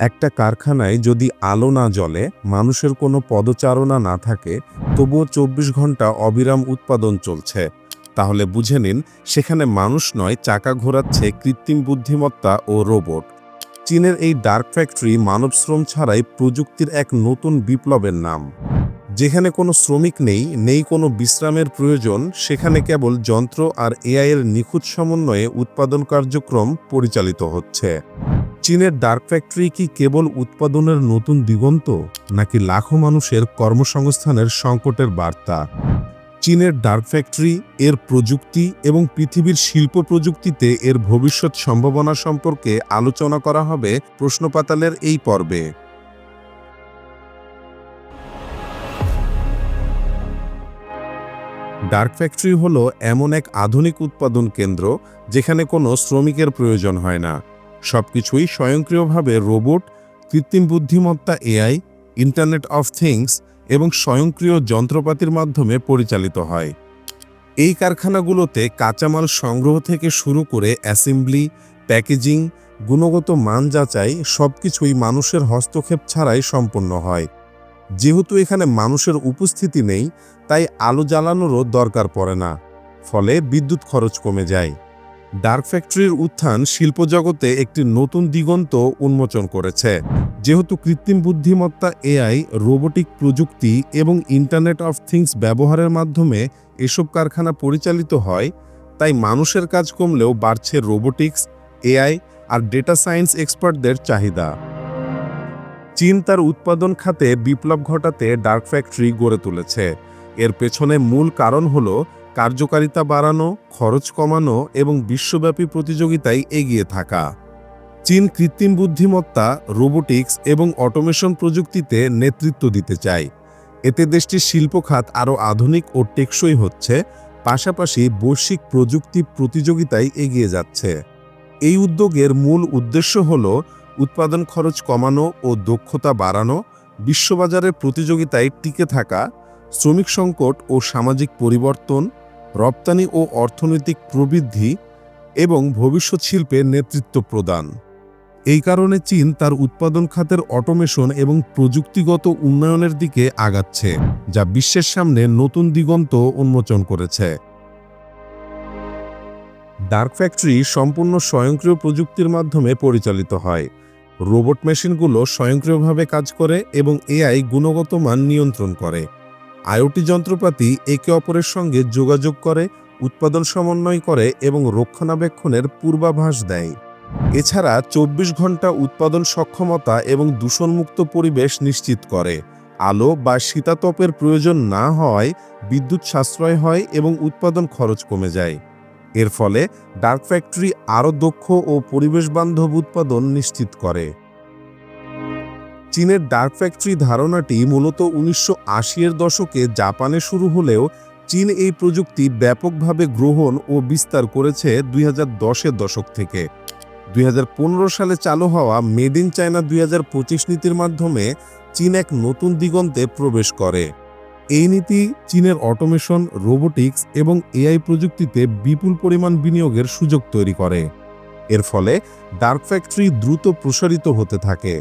একটা কারখানায় যদি আলো না জ্বলে, মানুষের কোনো পদচারণা না থাকে, তবুও চব্বিশ ঘণ্টা অবিরাম উৎপাদন চলছে। তাহলে বুঝে নিন, সেখানে মানুষ নয়, চাকা ঘোরাচ্ছে কৃত্রিম বুদ্ধিমত্তা ও রোবট। চীনের এই ডার্ক ফ্যাক্টরি মানব শ্রম ছাড়াই প্রযুক্তির এক নতুন বিপ্লবের নাম। যেখানে কোনো শ্রমিক নেই নেই কোনো বিশ্রামের প্রয়োজন, সেখানে কেবল যন্ত্র আর এআইয়ের নিখুঁত সমন্বয়ে উৎপাদন কার্যক্রম পরিচালিত হচ্ছে। চীনের ডার্ক ফ্যাক্টরি কি কেবল উৎপাদনের নতুন দিগন্ত, নাকি লাখো মানুষের কর্মসংস্থানের সংকটের বার্তা? চীনের ডার্ক ফ্যাক্টরি, এর প্রযুক্তি এবং পৃথিবীর শিল্প প্রযুক্তিতে এর ভবিষ্যৎ সম্ভাবনা সম্পর্কে আলোচনা করা হবে প্রশ্নপাতালের এই পর্বে। ডার্ক ফ্যাক্টরি হলো এমন এক আধুনিক উৎপাদন কেন্দ্র, যেখানে কোনো শ্রমিকের প্রয়োজন হয় না। সবকিছুই স্বয়ংক্রিয়ভাবে রোবট, কৃত্রিম বুদ্ধিমত্তা এআই ইন্টারনেট অফ থিংস এবং স্বয়ংক্রিয় যন্ত্রপাতির মাধ্যমে পরিচালিত হয়। এই কারখানাগুলোতে কাঁচামাল সংগ্রহ থেকে শুরু করে অ্যাসেম্বলি, প্যাকেজিং, গুণগত মান যাচাই সবকিছুই মানুষের হস্তক্ষেপ ছাড়াই সম্পন্ন হয়। যেহেতু এখানে মানুষের উপস্থিতি নেই, তাই আলো জ্বালানোরও দরকার পড়ে না, ফলে বিদ্যুৎ খরচ কমে যায়। ডার্ক ফ্যাক্টরির উত্থান শিল্পজগতে একটি নতুন দিগন্ত উন্মোচন করেছে। যেহেতু কৃত্রিম বুদ্ধিমত্তা, এআই, রোবোটিক প্রযুক্তি এবং ইন্টারনেট অফ থিংস ব্যবহারের মাধ্যমে এসব কারখানা পরিচালিত হয়, তাই মানুষের কাজ কমলেও বাড়ছে রোবোটিক্স, এআই আর ডেটা সায়েন্স এক্সপার্টদের চাহিদা। চীন তার উৎপাদন খাতে বিপ্লব ঘটাতে ডার্ক ফ্যাক্টরি গড়ে তুলেছে। এর পেছনে মূল কারণ হল কার্যকারিতা বাড়ানো, খরচ কমানো এবং বিশ্বব্যাপী প্রতিযোগিতায় এগিয়ে থাকা। চীন কৃত্রিম বুদ্ধিমত্তা, রোবোটিক্স এবং অটোমেশন প্রযুক্তিতে নেতৃত্ব দিতে চায়। এতে দেশটির শিল্পখাত আরও আধুনিক ও টেকসই হচ্ছে, পাশাপাশি বৈশ্বিক প্রযুক্তি প্রতিযোগিতায় এগিয়ে যাচ্ছে। এই উদ্যোগের মূল উদ্দেশ্য হল উৎপাদন খরচ কমানো ও দক্ষতা বাড়ানো, বিশ্ববাজারের প্রতিযোগিতায় টিকে থাকা শ্রমিক সংকট ও সামাজিক পরিবর্তন, রপ্তানি ও অর্থনৈতিক প্রবৃদ্ধি এবং ভবিষ্যৎ শিল্পে নেতৃত্ব প্রদান। এই কারণে চীন তার উৎপাদন খাতের অটোমেশন এবং প্রযুক্তিগত উন্নয়নের দিকে আগাচ্ছে, যা বিশ্বের সামনে নতুন দিগন্ত উন্মোচন করেছে। ডার্ক ফ্যাক্টরি সম্পূর্ণ স্বয়ংক্রিয় প্রযুক্তির মাধ্যমে পরিচালিত হয়। রোবট মেশিনগুলো স্বয়ংক্রিয়ভাবে কাজ করে এবং এআই গুণগত মান নিয়ন্ত্রণ করে। আইওটি যন্ত্রপাতি একে অপরের সঙ্গে যোগাযোগ করে, উৎপাদন সমন্বয় করে এবং রক্ষণাবেক্ষণের পূর্বাভাস দেয়। এছাড়া চব্বিশ ঘণ্টা উৎপাদন সক্ষমতা এবং দূষণমুক্ত পরিবেশ নিশ্চিত করে। আলো বা শীতাতপের প্রয়োজন না হওয়ায় বিদ্যুৎ সাশ্রয় হয় এবং উৎপাদন খরচ কমে যায়। এর ফলে ডার্ক ফ্যাক্টরি আরও দক্ষ ও পরিবেশবান্ধব উৎপাদন নিশ্চিত করে। চীনের ডার্ক ফ্যাক্টরি ধারণাটি মূলত উনিশশো এর দশকে জাপানে শুরু হলেও চীন এই প্রযুক্তি ব্যাপকভাবে গ্রহণ ও বিস্তার করেছে দুই হাজার দশক থেকে। দুই হাজার পনেরো সালে চালু হওয়া মেড ইন চায়না দুই হাজার পঁচিশ নীতির মাধ্যমে চীন এক নতুন দিগন্তে প্রবেশ করে। এই নীতি চীনের অটোমেশন, রোবোটিক্স এবং এআই প্রযুক্তিতে বিপুল পরিমাণ বিনিয়োগের সুযোগ তৈরি করে। এর ফলে ডার্ক ফ্যাক্টরি দ্রুত প্রসারিত হতে থাকে।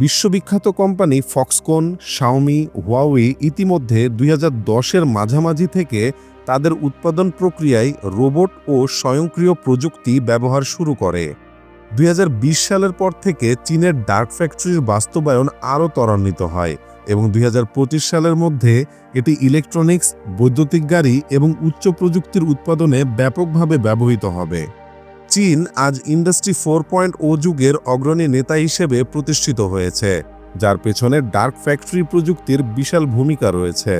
বিশ্ববিখ্যাত কোম্পানি ফক্সকন, শাওমি, হুয়াওয়ে ইতিমধ্যে দুই হাজার দশের মাঝামাঝি থেকে তাদের উৎপাদন প্রক্রিয়ায় রোবট ও স্বয়ংক্রিয় প্রযুক্তি ব্যবহার শুরু করে। দুই হাজার বিশ সালের পর থেকে চীনের ডার্ক ফ্যাক্টরির বাস্তবায়ন আরও ত্বরান্বিত হয় এবং দুই হাজার পঁচিশ সালের মধ্যে এটি ইলেকট্রনিক্স, বৈদ্যুতিক গাড়ি এবং উচ্চ প্রযুক্তির উৎপাদনে ব্যাপকভাবে ব্যবহৃত হবে। চীন আজ ইন্ডাস্ট্রি ফোর পয়েন্ট ও যুগের অগ্রণী নেতা হিসেবে প্রতিষ্ঠিত হয়েছে, যার পেছনে ডার্ক ফ্যাক্টরি প্রযুক্তির বিশাল ভূমিকা রয়েছে।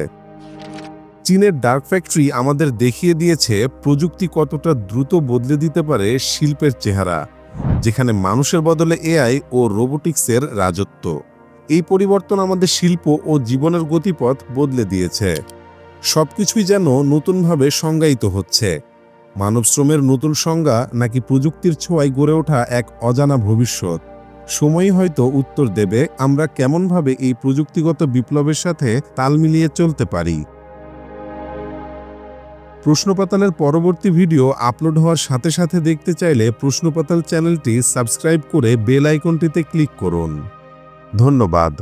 চীনের ডার্ক ফ্যাক্টরি আমাদের দেখিয়ে দিয়েছে প্রযুক্তি কতটা দ্রুত বদলে দিতে পারে শিল্পের চেহারা, যেখানে মানুষের বদলে এআই ও রোবোটিক্সের রাজত্ব। এই পরিবর্তন আমাদের শিল্প ও জীবনের গতিপথ বদলে দিয়েছে। সবকিছুই যেন নতুনভাবে সংজ্ঞায়িত হচ্ছে। মানব শ্রমের নতুন সংজ্ঞা নাকি প্রযুক্তির ছোঁয়ায় গড়ে ওঠা এক অজানা ভবিষ্যৎ? সময়ই হয়তো উত্তর দেবে আমরা কেমনভাবে এই প্রযুক্তিগত বিপ্লবের সাথে তাল মিলিয়ে চলতে পারি। প্রশ্নপাতালের পরবর্তী ভিডিও আপলোড হওয়ার সাথে সাথে দেখতে চাইলে প্রশ্নপাতাল চ্যানেলটি সাবস্ক্রাইব করে বেল আইকনটিতে ক্লিক করুন। ধন্যবাদ।